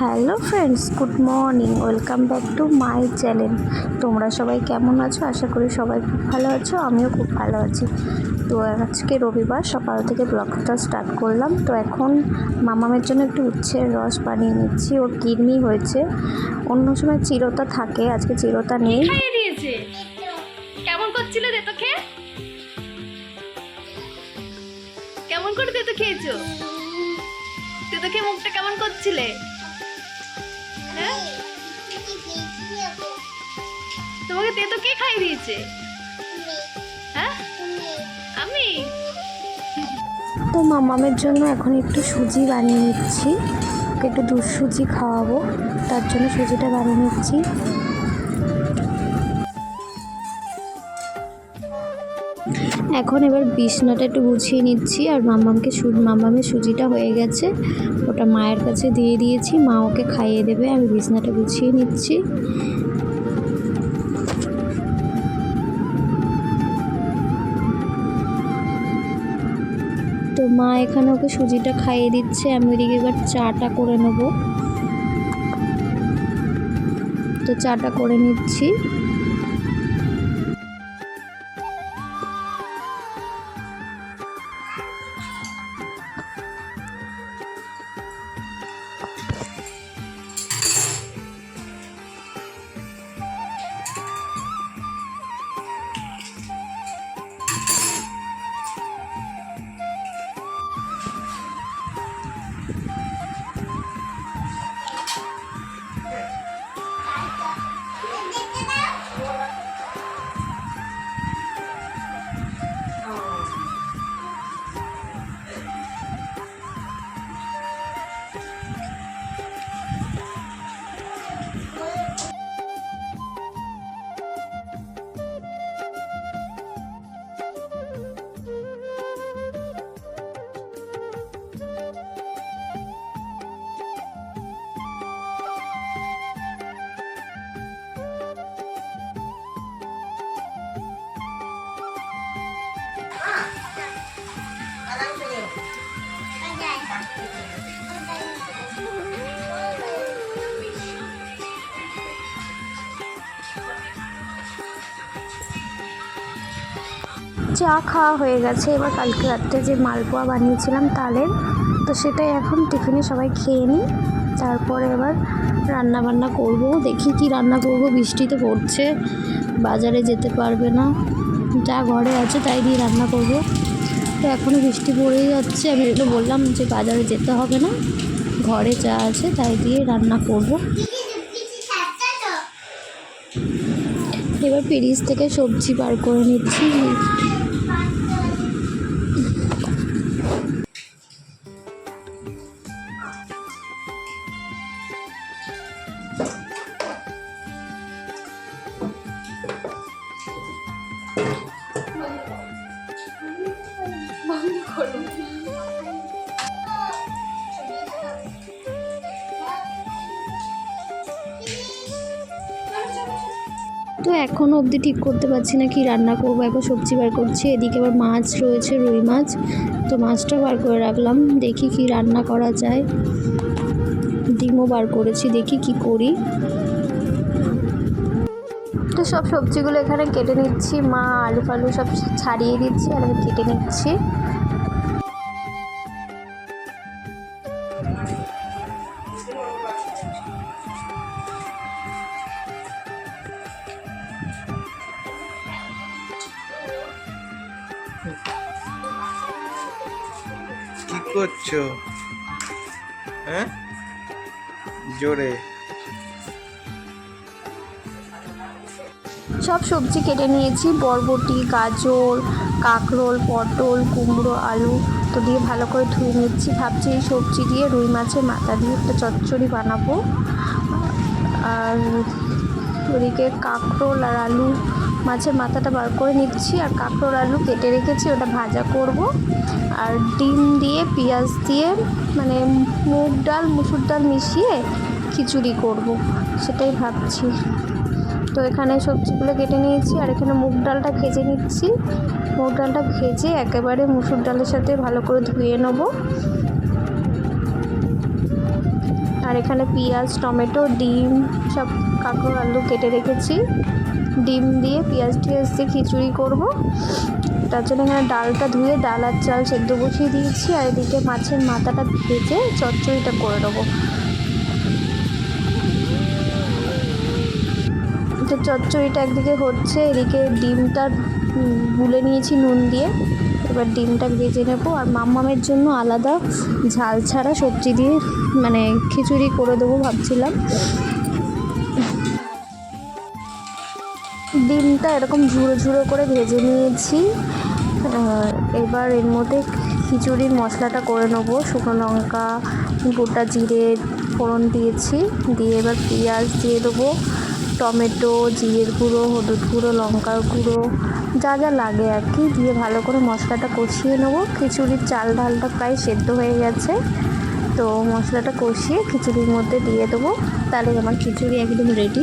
Hello friends good morning welcome back to my channel. তোমরা সবাই কেমন আছো? আশা করি সবাই খুব ভালো আছো আমিও খুব ভালো আছি। তো আজকে রবিবার সকাল থেকে ব্লগটা স্টার্ট করলাম। তো এখন মামামের জন্য একটু উচ্ছের রস বানিয়ে নিচ্ছি ওর কিডনি হয়েছে। অন্য সময় চিরতা থাকে আজকে চিরতা নেই। কেমন করছিল তো খেয়ে কেমন করে তো খেয়েছো? তুই তো খেয়ে মুখটা কেমন করছিলে? তোমাকে তে তো কে খাইয়ে দিয়েছে? হ্যাঁ? আমি? তো মামামের জন্য এখন একটু সুজি বানিয়ে নিচ্ছি। ওকে একটু দুধ সুজি খাওয়াবো। তার জন্য সুজিটা বানিয়ে নিচ্ছি। এখন এবার বিছনাটা একটু গুছিয়ে নিচ্ছি। আর মামামকে মামামের সুজিটা হয়ে গেছে। ওটা মায়ের কাছে দিয়ে দিয়েছি। মা ওকে খাইয়ে দেবে। আমি বিছনাটা গুছিয়ে নিচ্ছি। মা এখানে ওকে সুজিটা খাইয়ে দিচ্ছে, আমি ওদিকে এবার চাটা করে নেব। তো চাটা করে নিচ্ছি। চা খাওয়া হয়ে গেছে। এবার কালকে রাত্রে যে মালপোয়া বানিয়েছিলাম তালের, তো সেটাই এখন টিফিনে সবাই খেয়ে নিই। তারপরে এবার রান্না বান্না করব। দেখি কি রান্না করব, বৃষ্টি তো পড়ছে, বাজারে যেতে পারবে না। যা ঘরে আছে তাই দিয়ে রান্না করব। তো এখনও বৃষ্টি পড়েই যাচ্ছে। আমি একটু বললাম যে বাজারে যেতে হবে না, ঘরে যা আছে তাই দিয়ে রান্না করব। এবার ফ্রিজ থেকে সবজি বার করে নিচ্ছি। তো এখনও অবধি ঠিক করতে পারছি না কি রান্না করব একবার সবজি বার করছি, এদিকে আবার মাছ রয়েছে, রুই মাছ। তো মাছটা বার করে রাখলাম, দেখি কি রান্না করা যায়। ডিমও বার করেছি, দেখি কি করি। তো সব সবজিগুলো এখানে কেটে নিচ্ছি। মা আলু ফালু সব ছাড়িয়ে দিচ্ছি আর আমি কেটে নিচ্ছি। কি করছ? হ্যাঁ? জোরে। সব সবজি কেটে নিয়েছি। বরবটি, গাজর, কাঁকরোল, পটল, কুমড়ো, আলু তো দিয়ে ভালো করে ধুয়ে নিচ্ছি। ভাবছি এই সবজি দিয়ে রুই মাছের মাথা দিয়ে একটা চচ্চড়ি বানাবো। আর ওদিকে কাঁকরোল আর আলু মাছের মাথাটা বার করে নিচ্ছি। আর কাঁকরোল, আলু কেটে রেখেছি, ওটা ভাজা করব। আর ডিম দিয়ে, পেঁয়াজ দিয়ে মানে মুগ ডাল, মুসুর ডাল মিশিয়ে খিচুড়ি করব। সেটাই ভাবছি। তো এখানে সবজিগুলো কেটে নিয়েছি আর এখানে মুগ ডালটা ভেজে নিচ্ছি। মুগ ডালটা ভেজে একেবারে মুসুর ডালের সাথে ভালো করে ধুয়ে নেব। আর এখানে পেঁয়াজ, টমেটো, ডিম সব কাঁকড় আলু কেটে রেখেছি। ডিম দিয়ে পেঁয়াজ টিয়াজ দিয়ে খিচুড়ি করব। তার জন্য এখানে ডালটা ধুয়ে ডাল আর চাল সেদ্ধ বসিয়ে দিয়েছি। আর এদিকে মাছের মাথাটা ভেজে চচ্চড়িটা করে নেব। তো চচ্চড়িটা একদিকে হচ্ছে, এদিকে ডিমটা গুলে নিয়েছি নুন দিয়ে। এবার ডিমটা ভেজে নেব। আর মাম্মামের জন্য আলাদা ঝাল ছাড়া সবজি দিয়ে মানে খিচুড়ি করে দেবো ভাবছিলাম। ডিমটা এরকম ঝুড়ো ঝুড়ো করে ভেজে নিয়েছি। এবার এর মধ্যে খিচুড়ির মশলাটা করে নেব। শুকনো লঙ্কা, গোটা জিরে, ফোড়ন দিয়েছি। দিয়ে এবার পেঁয়াজ দিয়ে দেবো। টমেটো, জিরের গুঁড়ো, হলুদ গুঁড়ো, লঙ্কার গুঁড়ো, যা যা লাগে আর কি, দিয়ে ভালো করে মশলাটা কষিয়ে নেব। খিচুড়ির চাল ডালটা প্রায় সেদ্ধ হয়ে গেছে। তো মশলাটা কষিয়ে খিচুড়ির মধ্যে দিয়ে দেবো। তাহলে আমার খিচুড়ি একদম রেডি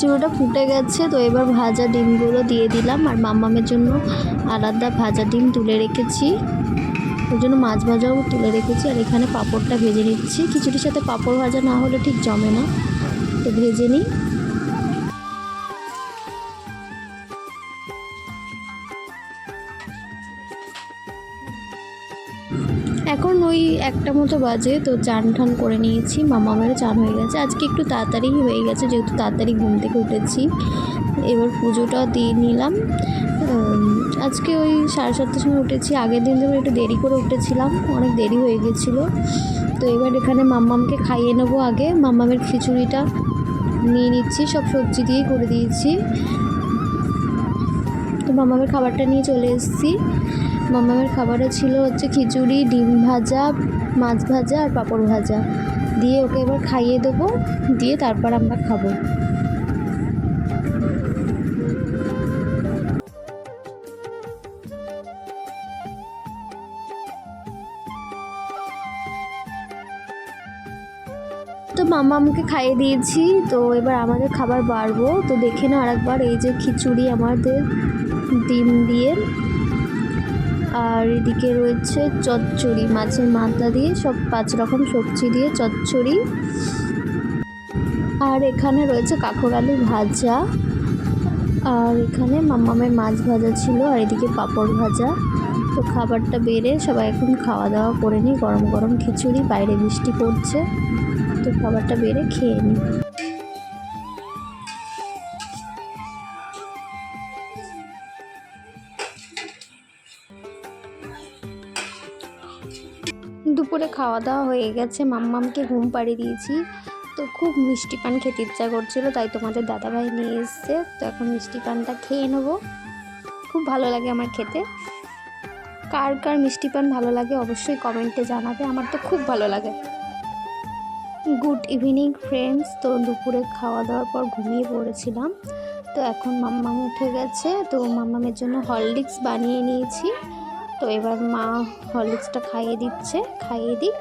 খিচুড়িটা ফুটে গেছে, তো এবার ভাজা ডিমগুলো দিয়ে দিলাম আর মাম্মামের জন্য আলাদা ভাজা ডিম তুলে রেখেছি। ওর জন্য মাছ ভাজাও তুলে রেখেছি আর এখানে পাঁপড়টা ভেজে নিচ্ছি। খিচুড়ির সাথে পাঁপড় ভাজা না হলে ঠিক জমে না। তো ভেজে নিই। একটা মতো বাজে, তো চান ঠান করে নিয়েছি। মামামেরও চান হয়ে গেছে। আজকে একটু তাড়াতাড়ি হয়ে গেছে, যেহেতু তাড়াতাড়ি ঘুম থেকে উঠেছি। এবার পুজোটা দিয়ে নিলাম। আজকে ওই সাড়ে সাতটার সময় উঠেছি। আগের দিন যেমন একটু দেরি করে উঠেছিলাম, অনেক দেরি হয়ে গেছিল। তো এবার এখানে মাম্মামকে খাইয়ে নেব আগে। মাম্মামের খিচুড়িটা নিয়ে নিচ্ছি, সব সবজি দিয়েই করে দিয়েছি। তো মামামের খাবারটা নিয়ে চলে এসেছি। মামামের খাবারে ছিল হচ্ছে খিচুড়ি, ডিম ভাজা মাছ ভাজা আর পাঁপড় ভাজা। দিয়ে ওকে এবার খাইয়ে দেবো, দিয়ে তারপর আমরা খাব। তো মামা আমাকে খাইয়ে দিয়েছি, তো এবার আমাদের খাবার বাড়বো। তো দেখে না আরেকবার, এই যে খিচুড়ি আমাদের, ডিম দিয়ে। আর এদিকে রয়েছে চচ্চড়ি, মাছের মাথা দিয়ে সব পাঁচ রকম সবজি দিয়ে চচ্চড়ি। আর এখানে রয়েছে কাঁকড় আলু ভাজা। আর এখানে মাম্মামের মাছ ভাজা ছিল আর এদিকে পাঁপড় ভাজা। তো খাবারটা বেড়ে সবাই এখন খাওয়া দাওয়া করে নিই গরম গরম খিচুড়ি, বাইরে বৃষ্টি পড়ছে। তো খাবারটা বেড়ে খেয়ে নিই। দুপুরে খাওয়া দাওয়া হয়ে গেছে। মাম্মামকে ঘুম পাড়িয়ে দিয়েছি। তো খুব মিষ্টি পান খেতে ইচ্ছা করছিল, তাই তোমাদের দাদাভাই নিয়ে এসছে। তো এখন মিষ্টি পানটা খেয়ে নেব। খুব ভালো লাগে আমার খেতে। কার কার মিষ্টি পান ভালো লাগে অবশ্যই কমেন্টে জানাবে। আমার তো খুব ভালো লাগে। Good evening friends. তো দুপুরে খাওয়া দাওয়ার পর ঘুমিয়ে পড়েছিলাম। তো এখন মাম্মাম উঠে গেছে। তো মাম্মামের জন্য হরলিক্স বানিয়ে নিয়েছি। তো এবার মা হরলিক্সটা খাইয়ে দিচ্ছে খাইয়ে দিক।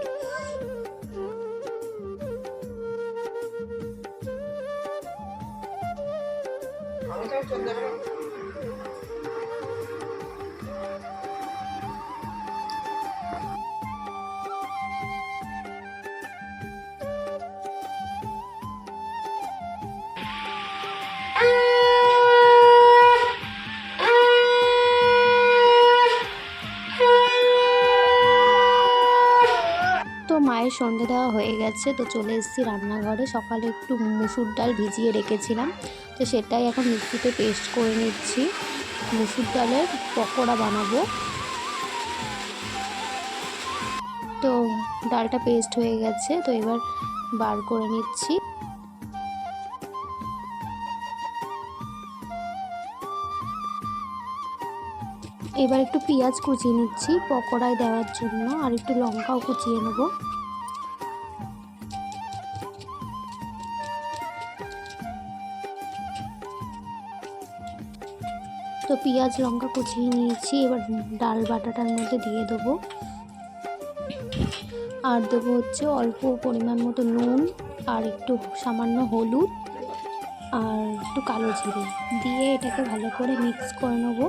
সন্ধে দেওয়া হয়ে গেছে, তো চলে এসেছি রান্নাঘরে। সকালে একটু মুসুর ডাল ভিজিয়ে রেখেছিলাম, তো সেটাই এখন মিক্সিতে পেস্ট করে নিচ্ছি। মুসুর ডালের পকোড়া বানাবো। তো ডালটা পেস্ট হয়ে গেছে, তো এবার বার করে নিচ্ছি। এবার একটু পেঁয়াজ কুচিয়ে নিচ্ছি পকোড়ায় দেওয়ার জন্য, আর একটু লঙ্কাও কুচিয়ে নেব। তো পেঁয়াজ, লঙ্কা কুচিয়ে নিয়েছি। এবার ডাল বাটাটার মধ্যে দিয়ে দেবো। আর দেবো হচ্ছে অল্প পরিমাণ মতো নুন আর একটু সামান্য হলুদ আর একটু কালো জিরে। দিয়ে এটাকে ভালো করে মিক্স করে নেব।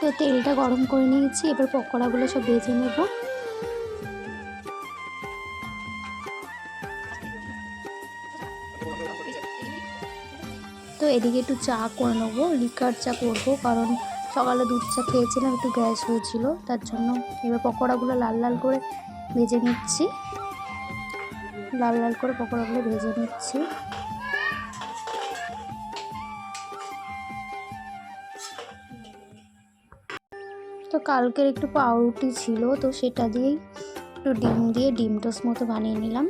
তো তেলটা গরম করে নিয়েছি। এবার পকোড়াগুলো সব ভেজে নেব। এদিকে একটু চা করে নেব, লিকার চা করব, কারণ সকালে দুধ চা খেয়েছিলাম, একটু গ্যাস হয়েছিল, তার জন্য এবার পকোড়াগুলো লাল লাল করে ভেজে নিচ্ছি। লাল লাল করে পকোড়াগুলো ভেজে নিচ্ছি। তো কালকের একটু পাউরুটি ছিল, তো সেটা দিয়েই একটু ডিম দিয়ে ডিম টোস্ট মতো বানিয়ে নিলাম।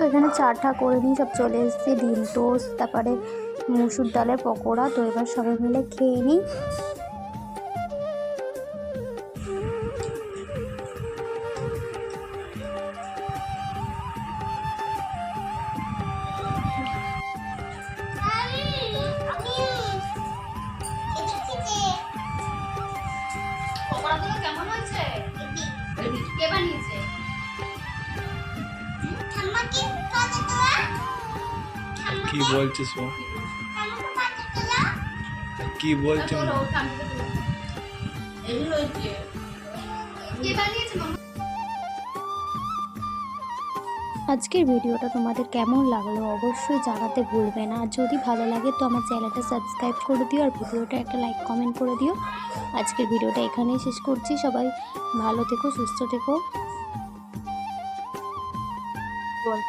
তো এখানে চাটা করে নিয়ে সব চলে এসেছি ডিম টোস্ট তারপরে মুসুর ডালের পকোড়া তো এবার সবাই মিলে খেয়ে নিই। কেমন হয়েছে? কে বানিয়েছে? কি বলছিস? কি? আজকের ভিডিওটা তোমাদের কেমন লাগল অবশ্যই জানাতে ভুলবে না যদি ভালো লাগে তো আমার চ্যানেলটা সাবস্ক্রাইব করে দিও আর ভিডিওটা একটা লাইক, কমেন্ট করে দিও আজকের ভিডিওটা এখানেই শেষ করছি সবাই ভালো থেকো, সুস্থ থেকো বল।